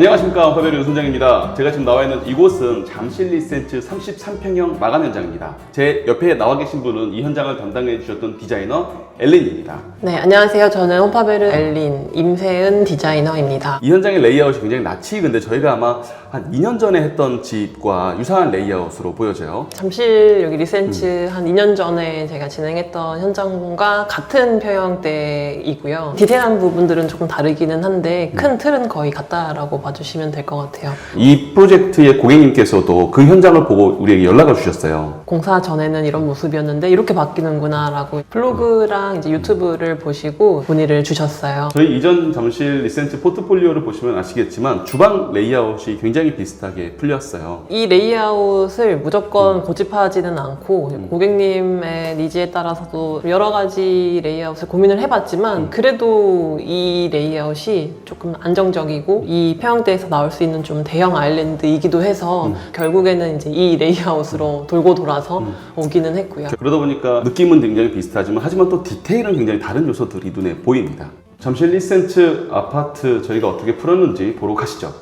안녕하십니까 화베르 손장입니다. 제가 지금 나와 있는 이곳은 잠실 리센츠 33평형 마감 현장입니다. 제 옆에 나와 계신 분은 이 현장을 담당해 주셨던 디자이너 엘린입니다. 네, 안녕하세요. 저는 홈파베르 엘린 임세은 디자이너입니다. 이 현장의 레이아웃이 굉장히 낯이 근데 저희가 아마 한 2년 전에 했던 집과 유사한 레이아웃으로 보여져요. 잠실 여기 리센츠 한 2년 전에 제가 진행했던 현장과 같은 평형대이고요. 디테일한 부분들은 조금 다르기는 한데 큰 틀은 거의 같다라고 봐 주시면 될 것 같아요. 이 프로젝트의 고객님께서도 그 현장을 보고 우리에게 연락을 주셨어요. 공사 전에는 이런 모습이었는데 이렇게 바뀌는구나라고 블로그랑 이제 유튜브를 보시고 문의를 주셨어요. 저희 이전 잠실 리센츠 포트폴리오를 보시면 아시겠지만 주방 레이아웃이 굉장히 비슷하게 풀렸어요. 이 레이아웃을 무조건 고집하지는 않고 고객님의 니즈에 따라서도 여러 가지 레이아웃을 고민을 해봤지만 그래도 이 레이아웃이 조금 안정적이고 이 평 양대에서 나올 수 있는 좀 대형 아일랜드이기도 해서 결국에는 이제 이 레이아웃으로 돌고 돌아서 오기는 했고요. 그러다 보니까 느낌은 굉장히 비슷하지만 하지만 또 디테일은 굉장히 다른 요소들이 눈에 보입니다. 잠실 리센츠 아파트 저희가 어떻게 풀었는지 보러 가시죠.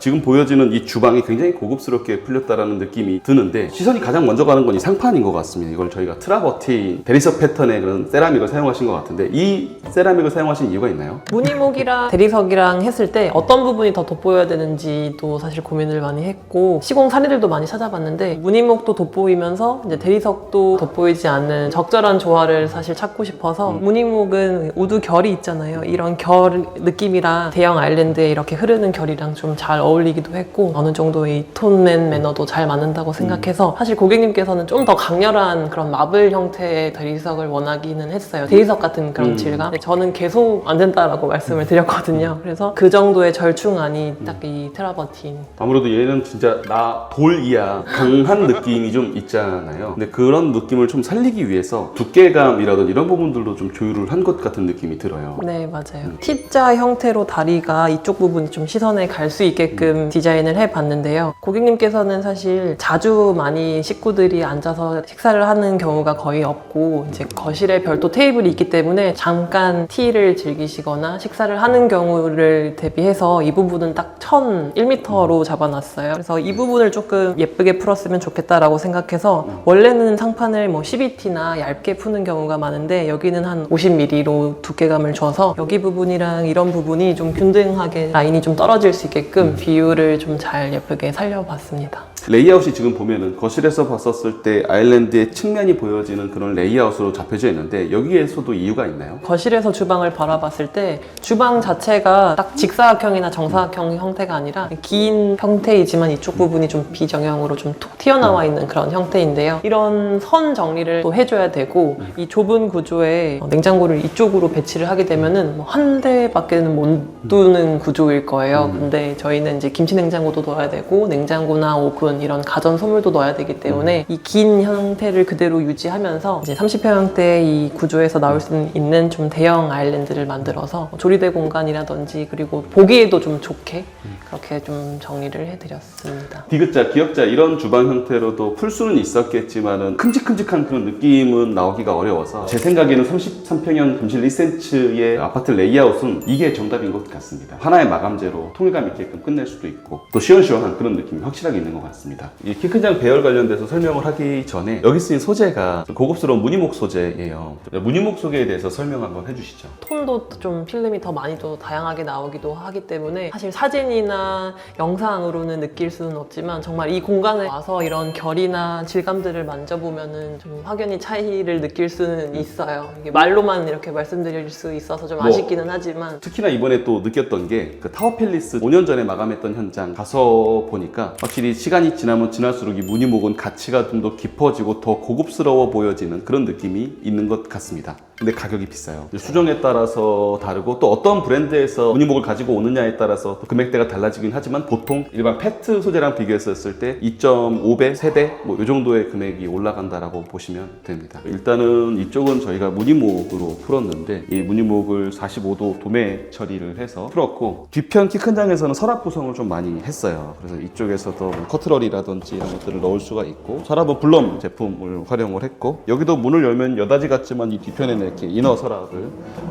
지금 보여지는 이 주방이 굉장히 고급스럽게 풀렸다라는 느낌이 드는데 시선이 가장 먼저 가는 건 이 상판인 것 같습니다. 이걸 저희가 트라버틴 대리석 패턴의 그런 세라믹을 사용하신 것 같은데 이 세라믹을 사용하신 이유가 있나요? 무늬목이랑 대리석이랑 했을 때 어떤 부분이 더 돋보여야 되는지도 사실 고민을 많이 했고 시공 사례들도 많이 찾아봤는데 무늬목도 돋보이면서 이제 대리석도 돋보이지 않는 적절한 조화를 사실 찾고 싶어서 무늬목은 우드 결이 있잖아요. 이런 결 느낌이랑 대형 아일랜드에 이렇게 흐르는 결이랑 좀 잘 어울리 기도 했고 어느 정도의 톤맨 매너도 잘 맞는다고 생각해서 사실 고객님께서는 좀 더 강렬한 그런 마블 형태의 대리석을 원하기는 했어요. 대리석 같은 그런 음. 질감. 저는 계속 안 된다라고 말씀을 드렸거든요. 그래서 그 정도의 절충안이 딱 이 테라버틴. 아무래도 얘는 진짜 나 돌이야 강한 느낌이 좀 있잖아요. 근데 그런 느낌을 좀 살리기 위해서 두께감이라든지 이런 부분들도 좀 조율을 한 것 같은 느낌이 들어요. 네, 맞아요. T자 형태로 다리가 이쪽 부분이 좀 시선에 갈 수 있게끔 디자인을 해봤는데요. 고객님께서는 사실 자주 많이 식구들이 앉아서 식사를 하는 경우가 거의 없고, 이제 거실에 별도 테이블이 있기 때문에 잠깐 티를 즐기시거나 식사를 하는 경우를 대비해서 이 부분은 딱 1001m로 잡아놨어요. 그래서 이 부분을 조금 예쁘게 풀었으면 좋겠다라고 생각해서 원래는 상판을 뭐 12T나 얇게 푸는 경우가 많은데 여기는 한 50mm로 두께감을 줘서 여기 부분이랑 이런 부분이 좀 균등하게 라인이 좀 떨어질 수 있게끔 비율을 좀 잘 예쁘게 살려봤습니다. 레이아웃이 지금 보면은 거실에서 봤었을 때 아일랜드의 측면이 보여지는 그런 레이아웃으로 잡혀져 있는데 여기에서도 이유가 있나요? 거실에서 주방을 바라봤을 때 주방 자체가 딱 직사각형이나 정사각형 형태가 아니라 긴 형태이지만 이쪽 부분이 좀 비정형으로 좀 톡 튀어나와 있는 그런 형태인데요. 이런 선 정리를 또 해줘야 되고 이 좁은 구조에 냉장고를 이쪽으로 배치를 하게 되면은 뭐 한 대밖에는 못 두는 구조일 거예요. 근데 저희는 이제 김치 냉장고도 넣어야 되고 냉장고나 오븐 이런 가전 소물도 넣어야 되기 때문에 이 긴 형태를 그대로 유지하면서 이제 30평형대 이 구조에서 나올 수 있는 좀 대형 아일랜드를 만들어서 조리대 공간이라든지 그리고 보기에도 좀 좋게 그렇게 좀 정리를 해드렸습니다. 디귿자, 기역자 이런 주방 형태로도 풀 수는 있었겠지만은 큼직큼직한 그런 느낌은 나오기가 어려워서 제 생각에는 33평형 잠실 리센츠의 아파트 레이아웃은 이게 정답인 것 같습니다. 하나의 마감재로 통일감 있게끔 끝낼 수도 있고 또 시원시원한 그런 느낌이 확실하게 있는 것 같습니다. 이 키 큰 장 배열 관련돼서 설명을 하기 전에 여기 쓰인 소재가 고급스러운 무늬목 소재예요. 무늬목 소재에 대해서 설명 한번 해주시죠. 톤도 좀 필름이 더 많이 또 다양하게 나오기도 하기 때문에 사실 사진이나 영상으로는 느낄 수는 없지만 정말 이 공간에 와서 이런 결이나 질감들을 만져보면은 좀 확연히 차이를 느낄 수는 있어요. 이게 말로만 이렇게 말씀드릴 수 있어서 좀 뭐, 아쉽기는 하지만 특히나 이번에 또 느꼈던 게 그 타워 팰리스 5년 전에 마감했던 현장 가서 보니까 확실히 시간이 지나면 지날수록 이 무늬목은 가치가 좀 더 깊어지고 더 고급스러워 보여지는 그런 느낌이 있는 것 같습니다. 근데 가격이 비싸요. 수정에 따라서 다르고 또 어떤 브랜드에서 무늬목을 가지고 오느냐에 따라서 또 금액대가 달라지긴 하지만 보통 일반 페트 소재랑 비교했을 때 2.5배, 3배 뭐 이 정도의 금액이 올라간다라고 보시면 됩니다. 일단은 이쪽은 저희가 무늬목으로 풀었는데 이 무늬목을 45도 도매 처리를 해서 풀었고 뒤편 키 큰 장에서는 서랍 구성을 좀 많이 했어요. 그래서 이쪽에서도 뭐 커트러리라든지 이런 것들을 넣을 수가 있고 서랍은 블럼 제품을 활용을 했고 여기도 문을 열면 여다지 같지만 이 뒤편에는 이렇게 이너 서랍을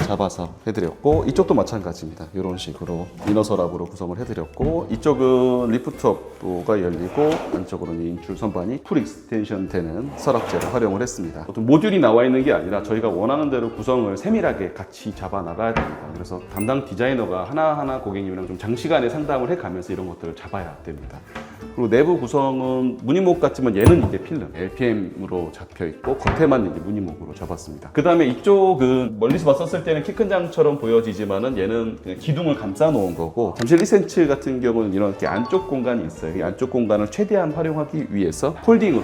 잡아서 해드렸고 이쪽도 마찬가지입니다. 이런 식으로 이너 서랍으로 구성을 해드렸고 이쪽은 리프트업도가 열리고 안쪽으로는 인출 선반이 풀 익스텐션 되는 서랍재를 활용을 했습니다. 어떤 모듈이 나와 있는 게 아니라 저희가 원하는 대로 구성을 세밀하게 같이 잡아 나가야 됩니다. 그래서 담당 디자이너가 하나하나 고객님이랑 좀 장시간에 상담을 해가면서 이런 것들을 잡아야 됩니다. 그리고 내부 구성은 무늬목 같지만 얘는 이제 필름 LPM으로 잡혀 있고 겉에만 이제 무늬목으로 잡았습니다. 그 다음에 이쪽은 멀리서 봤었을 때는 키 큰 장처럼 보여지지만은 얘는 그냥 기둥을 감싸 놓은 거고 잠실 1cm 같은 경우는 이렇게 안쪽 공간이 있어요. 이 안쪽 공간을 최대한 활용하기 위해서 폴딩으로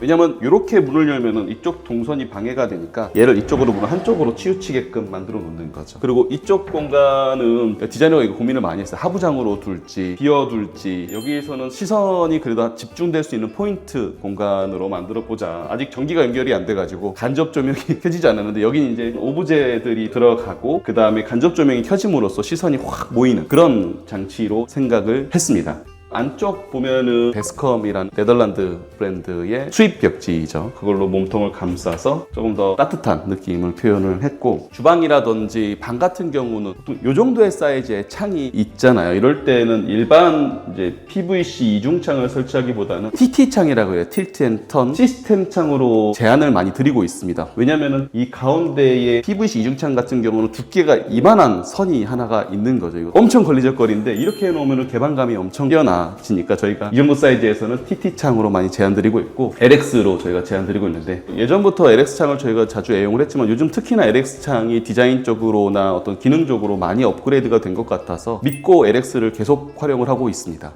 왜냐면 이렇게 문을 열면은 이쪽 동선이 방해가 되니까 얘를 이쪽으로 문을 한쪽으로 치우치게끔 만들어 놓는 거죠. 그리고 이쪽 공간은 디자이너가 이거 고민을 많이 했어요. 하부장으로 둘지 비워둘지 여기에서는 시선이 그래도 집중될 수 있는 포인트 공간으로 만들어 보자. 아직 전기가 연결이 안 돼가지고 간접 조명이 켜지지 않았는데 여기는 이제 오브제들이 들어가고 그 다음에 간접 조명이 켜짐으로써 시선이 확 모이는 그런 장치로 생각을 했습니다. 안쪽 보면은 베스컴이란 네덜란드 브랜드의 수입 벽지죠. 그걸로 몸통을 감싸서 조금 더 따뜻한 느낌을 표현을 했고 주방이라든지 방 같은 경우는 보통 이 정도의 사이즈의 창이 있잖아요. 이럴 때는 일반 이제 PVC 이중창을 설치하기보다는 TT 창이라고 해요. 틸트 앤턴 시스템 창으로 제한을 많이 드리고 있습니다. 왜냐면은 이 가운데에 PVC 이중창 같은 경우는 두께가 이만한 선이 하나가 있는 거죠. 이거 엄청 걸리적거리는데 이렇게 해놓으면 개방감이 엄청 뛰어나 지니까 저희가 이 정도 사이즈에서는 TT 창으로 많이 제한드리고 있고 LX로 저희가 제한드리고 있는데 예전부터 LX 창을 저희가 자주 애용을 했지만 요즘 특히나 LX 창이 디자인적으로나 어떤 기능적으로 많이 업그레이드가 된 것 같아서 믿고 LX를 계속 활용을 하고 있습니다.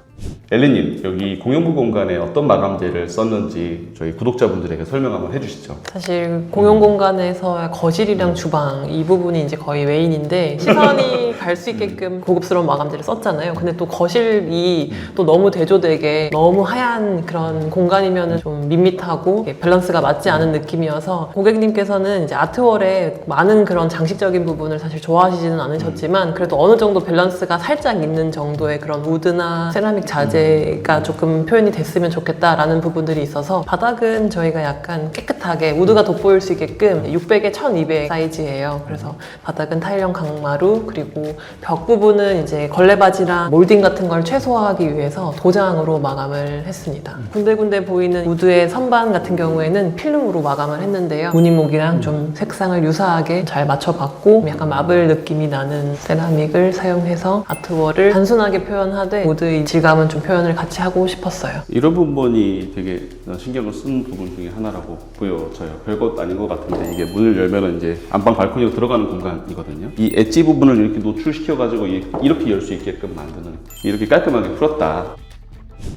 엘리님 여기 공용부 공간에 어떤 마감재를 썼는지 저희 구독자분들에게 설명 한번 해주시죠. 사실 공용 공간에서 거실이랑 주방 이 부분이 이제 거의 메인인데 시선이 갈 수 있게끔 고급스러운 마감재를 썼잖아요. 근데 또 거실이 또 너무 대조되게 너무 하얀 그런 공간이면은 좀 밋밋하고 밸런스가 맞지 않은 느낌이어서 고객님께서는 이제 아트월에 많은 그런 장식적인 부분을 사실 좋아하시지는 않으셨지만 그래도 어느 정도 밸런스가 살짝 있는 정도의 그런 우드나 세라믹 자재 가 조금 표현이 됐으면 좋겠다라는 부분들이 있어서 바닥은 저희가 약간 깨끗하게 우드가 돋보일 수 있게끔 600에 1200 사이즈예요. 그래서 바닥은 타일형 강마루 그리고 벽 부분은 이제 걸레바지랑 몰딩 같은 걸 최소화하기 위해서 도장으로 마감을 했습니다. 군데군데 보이는 우드의 선반 같은 경우에는 필름으로 마감을 했는데요. 무늬목이랑 좀 색상을 유사하게 잘 맞춰봤고 약간 마블 느낌이 나는 세라믹을 사용해서 아트월을 단순하게 표현하되 우드의 질감은 좀 표현을 같이 하고 싶었어요. 이런 부분이 되게 신경을 쓴 부분 중에 하나라고 보여져요. 별것 아닌 것 같은데 이게 문을 열면은 이제 안방 발코니로 들어가는 공간이거든요. 이 엣지 부분을 이렇게 노출시켜가지고 이- 이렇게 열 수 있게끔 만드는 이렇게 깔끔하게 풀었다.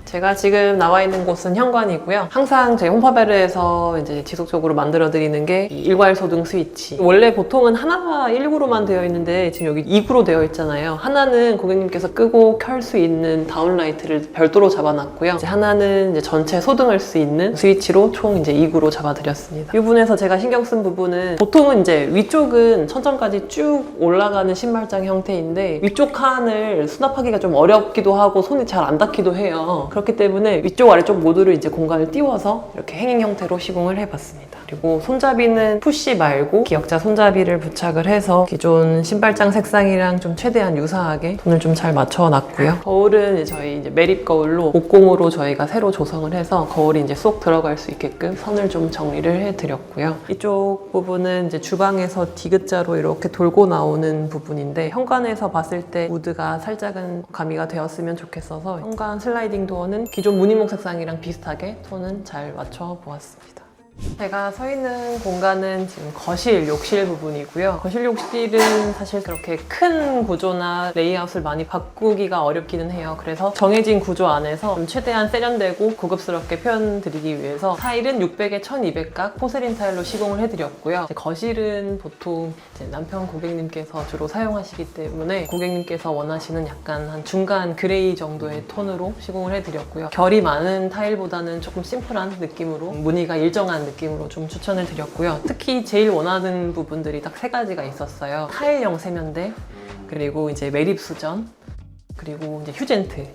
제가 지금 나와 있는 곳은 현관이고요. 항상 저희 홈파베르에서 이제 지속적으로 만들어드리는 게이 일괄소등 스위치. 원래 보통은 하나가 1구로만 되어 있는데 지금 여기 2구로 되어 있잖아요. 하나는 고객님께서 끄고 켤 수 있는 다운라이트를 별도로 잡아놨고요. 이제 하나는 이제 전체 소등할 수 있는 스위치로 총 이제 2구로 잡아드렸습니다. 이 부분에서 제가 신경 쓴 부분은 보통은 이제 위쪽은 천정까지 쭉 올라가는 신발장 형태인데 위쪽 칸을 수납하기가 좀 어렵기도 하고 손이 잘 안 닿기도 해요. 그렇기 때문에 위쪽 아래쪽 모두를 이제 공간을 띄워서 이렇게 행잉 형태로 시공을 해봤습니다. 그리고 손잡이는 푸시 말고 기역자 손잡이를 부착을 해서 기존 신발장 색상이랑 좀 최대한 유사하게 손을 좀 잘 맞춰놨고요. 거울은 저희 이제 매립 거울로 목공으로 저희가 새로 조성을 해서 거울이 이제 쏙 들어갈 수 있게끔 선을 좀 정리를 해드렸고요. 이쪽 부분은 이제 주방에서 디귿자로 이렇게 돌고 나오는 부분인데 현관에서 봤을 때 우드가 살짝은 가미가 되었으면 좋겠어서 현관 슬라이딩 도어는 기존 무늬목 색상이랑 비슷하게 톤은 잘 맞춰 보았습니다. 제가 서 있는 공간은 지금 거실, 욕실 부분이고요. 거실, 욕실은 사실 그렇게 큰 구조나 레이아웃을 많이 바꾸기가 어렵기는 해요. 그래서 정해진 구조 안에서 좀 최대한 세련되고 고급스럽게 표현드리기 위해서 타일은 600에 1200각 포세린 타일로 시공을 해드렸고요. 거실은 보통 남편 고객님께서 주로 사용하시기 때문에 고객님께서 원하시는 약간 한 중간 그레이 정도의 톤으로 시공을 해드렸고요. 결이 많은 타일보다는 조금 심플한 느낌으로 무늬가 일정한 느낌으로 좀 추천을 드렸고요. 특히 제일 원하는 부분들이 딱 세 가지가 있었어요. 타일형 세면대, 그리고 이제 매립 수전, 그리고 이제 휴젠트.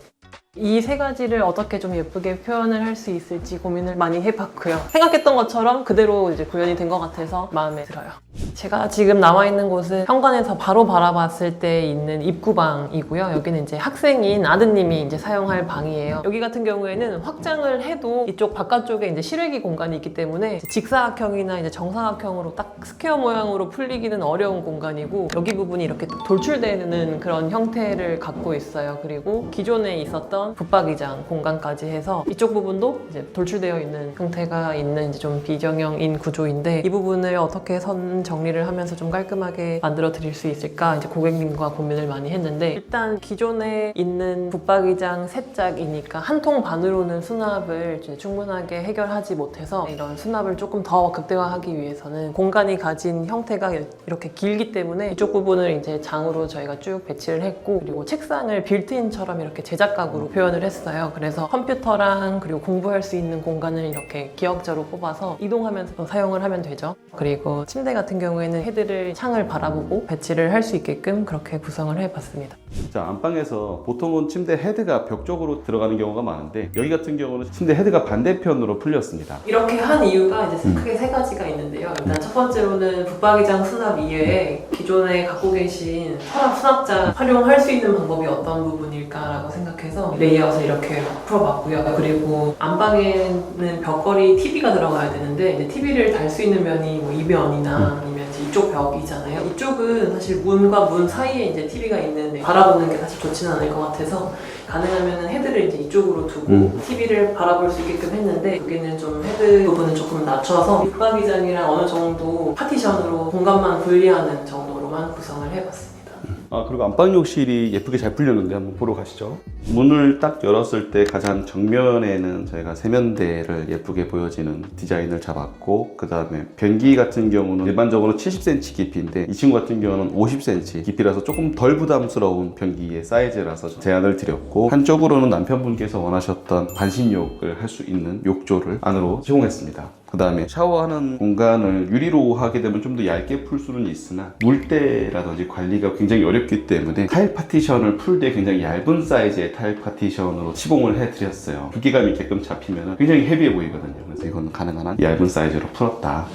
이 세 가지를 어떻게 좀 예쁘게 표현을 할 수 있을지 고민을 많이 해봤고요. 생각했던 것처럼 그대로 이제 구현이 된 것 같아서 마음에 들어요. 제가 지금 나와 있는 곳은 현관에서 바로 바라봤을 때 있는 입구방이고요. 여기는 이제 학생인 아드님이 이제 사용할 방이에요. 여기 같은 경우에는 확장을 해도 이쪽 바깥쪽에 이제 실외기 공간이 있기 때문에 직사각형이나 이제 정사각형으로 딱 스퀘어 모양으로 풀리기는 어려운 공간이고 여기 부분이 이렇게 돌출되는 그런 형태를 갖고 있어요. 그리고 기존에 있었던 붙박이장 공간까지 해서 이쪽 부분도 이제 돌출되어 있는 형태가 있는 이제 좀 비정형인 구조인데 이 부분을 어떻게 선정 리를 하면서 좀 깔끔하게 만들어 드릴 수 있을까 이제 고객님과 고민을 많이 했는데 일단 기존에 있는 붙박이장 세 짝이니까 한 통 반으로는 수납을 충분하게 해결하지 못해서 이런 수납을 조금 더 극대화하기 위해서는 공간이 가진 형태가 이렇게 길기 때문에 이쪽 부분을 이제 장으로 저희가 쭉 배치를 했고 그리고 책상을 빌트인처럼 이렇게 제작각으로 표현을 했어요. 그래서 컴퓨터랑 그리고 공부할 수 있는 공간을 이렇게 기역자로 뽑아서 이동하면서 사용을 하면 되죠. 그리고 침대 같은 경우 에는 헤드를 창을 바라보고 배치를 할 수 있게끔 그렇게 구성을 해봤습니다. 자, 안방에서 보통은 침대 헤드가 벽 쪽으로 들어가는 경우가 많은데 여기 같은 경우는 침대 헤드가 반대편으로 풀렸습니다. 이렇게 한 이유가 이제 크게 세 가지가 있는데요. 일단 첫 번째로는 붙박이장 수납 이외에 기존에 갖고 계신 서랍 수납장 활용할 수 있는 방법이 어떤 부분일까라고 생각해서 레이아웃을 이렇게 풀어봤고요. 그리고 안방에는 벽걸이 TV가 들어가야 되는데 이제 TV를 달 수 있는 면이 뭐 이면이나 아니면 이쪽 벽이잖아요. 이쪽은 사실 문과 문 사이에 이제 TV가 있는데 바라보는 게 사실 좋지는 않을 것 같아서 가능하면 헤드를 이제 이쪽으로 두고 음. TV를 바라볼 수 있게끔 했는데 여기는 좀 헤드 부분을 조금 낮춰서 육박이장이랑 어느 정도 파티션으로 공간만 분리하는 정도로만 구성을 해봤습니다. 아 그리고 안방 욕실이 예쁘게 잘 풀렸는데 한번 보러 가시죠. 문을 딱 열었을 때 가장 정면에는 저희가 세면대를 예쁘게 보여지는 디자인을 잡았고 그 다음에 변기 같은 경우는 일반적으로 70cm 깊이인데 이 친구 같은 경우는 50cm 깊이라서 조금 덜 부담스러운 변기의 사이즈라서 제안을 드렸고 한쪽으로는 남편분께서 원하셨던 반신욕을 할 수 있는 욕조를 안으로 시공했습니다. 그 다음에 샤워하는 공간을 유리로 하게 되면 좀 더 얇게 풀 수는 있으나 물때라든지 관리가 굉장히 어렵기 때문에 타일 파티션을 풀 때 굉장히 얇은 사이즈의 타일 파티션으로 시공을 해드렸어요. 두께감 있게끔 잡히면 굉장히 헤비해 보이거든요. 그래서 이건 가능한 한 얇은 사이즈로 풀었다.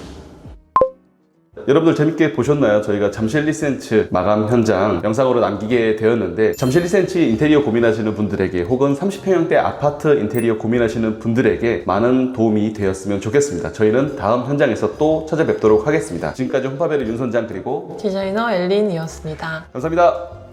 여러분들 재밌게 보셨나요? 저희가 잠실 리센츠 마감 현장 영상으로 남기게 되었는데 잠실 리센츠 인테리어 고민하시는 분들에게 혹은 30평형대 아파트 인테리어 고민하시는 분들에게 많은 도움이 되었으면 좋겠습니다. 저희는 다음 현장에서 또 찾아뵙도록 하겠습니다. 지금까지 홈파베르 윤 선장 그리고 디자이너 엘린이었습니다. 감사합니다.